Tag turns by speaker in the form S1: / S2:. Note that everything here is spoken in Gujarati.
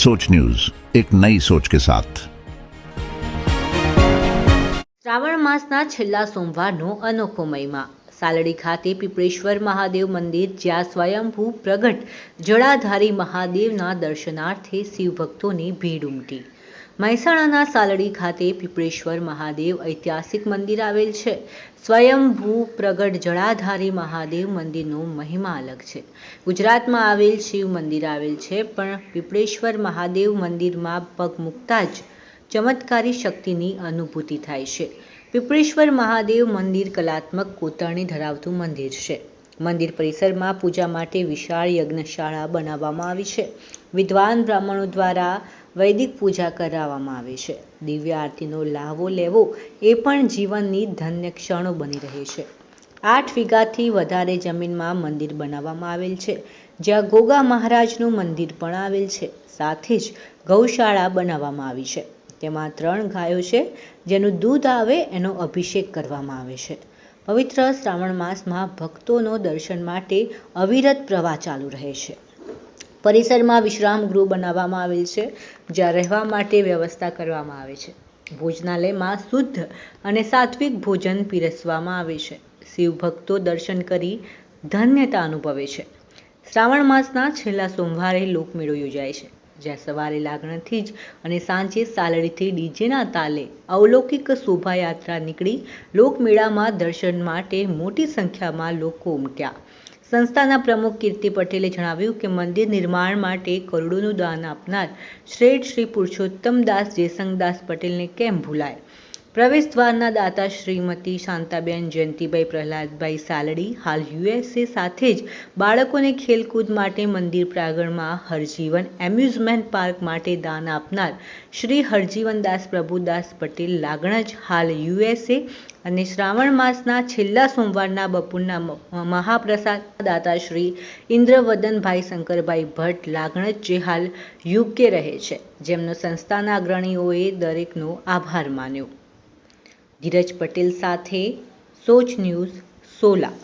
S1: सोच न्यूज एक नई सोच के साथ
S2: શ્રાવણ માસના છેલ્લા સોમવારનો અનોખો મહિમા સાલડી ખાતે પીપળેશ્વર મહાદેવ મંદિર જ્યાં સ્વયંભૂ પ્રગટ જળાધારી મહાદેવના દર્શનાર્થે શિવભક્તોની ભીડ ઉમટી મહેસાણાના સાલડી ખાતે પીપળેશ્વર મહાદેવ ઐતિહાસિક મંદિર આવેલ છે. સ્વયંભૂ પ્રગટ જળાધારી મહાદેવ મંદિરનો મહિમા અલગ છે. ગુજરાતમાં આવેલ શિવ મંદિર આવેલ છે, પણ પીપળેશ્વર મહાદેવ મંદિરમાં પગ મૂકતા જ ચમત્કારી શક્તિની અનુભૂતિ થાય છે. પીપળેશ્વર મહાદેવ મંદિર કલાત્મક કોતરણી ધરાવતું મંદિર છે. મંદિર પરિસરમાં પૂજા માટે વિશાળ યજ્ઞશાળા બનાવવામાં આવી છે. વિદ્વાન બ્રાહ્મણો દ્વારા વૈદિક પૂજા કરાવવામાં આવે છે. દિવ્ય આરતીનો લાવો લેવો એ પણ જીવનની ધન્ય ક્ષણો બની રહે છે. આઠ વીઘાથી વધારે જમીનમાં મંદિર બનાવવામાં આવેલ છે. જ્યાં ગોગા મહારાજનું મંદિર પણ આવેલ છે. સાથે જ ગૌશાળા બનાવવામાં આવી છે. તેમાં ત્રણ ગાયો છે. જેનું દૂધ આવે એનો અભિષેક કરવામાં આવે છે. પવિત્ર શ્રાવણ માસમાં ભક્તોનો દર્શન માટે અવિરત પ્રવાહ ચાલુ રહે છે. પરિસરમાં વિશ્રામ ગૃહ બનાવવામાં આવેલ છે, જ્યાં રહેવા માટે વ્યવસ્થા કરવામાં આવે છે. ભોજનાલયમાં શુદ્ધ અને સાત્વિક ભોજન પીરસવામાં આવે છે. શિવ ભક્તો દર્શન કરી ધન્યતા અનુભવે છે. શ્રાવણ માસના છેલ્લા સોમવારે લોકમેળો યોજાય છે. જ્યાં સવારે લાગણથી જ અને સાંજે સાલડીથી ડીજેના તાલે અવલૌકિક શોભાયાત્રા નીકળી લોકમેળામાં દર્શન માટે મોટી સંખ્યામાં લોકો ઉમટ્યા. સંસ્થાના પ્રમુખ કીર્તિ પટેલે જણાવ્યું કે મંદિર નિર્માણ માટે કરોડોનું દાન આપનાર શ્રેષ્ઠ શ્રી પુરુષોત્તમદાસ જયસંગદાસ પટેલને કેમ ભૂલાય? પ્રવેશ દ્વારના દાતા શ્રીમતી શાંતાબેન, જયંતિભાઈ પ્રહલાદભાઈ સાલડી હાલ યુએસએ સાથે જ બાળકોને ખેલકૂદ માટે મંદિર પ્રાંગણમાં હરજીવન એમ્યુઝમેન્ટ પાર્ક માટે દાન આપનાર શ્રી હરજીવનદાસ પ્રભુદાસ પટેલ લાગણજ હાલ યુએસએ અને શ્રાવણ માસના છેલ્લા સોમવારના બપોરના મહાપ્રસાદ દાતા શ્રી ઇન્દ્રવદનભાઈ શંકરભાઈ ભટ્ટ લાગણજ જે હાલ યુકે રહે છે. જેમનો સંસ્થાના અગ્રણીઓએ દરેકનો આભાર માન્યો. ધીરજ પટેલ સાથે સોચ ન્યૂઝ સોલા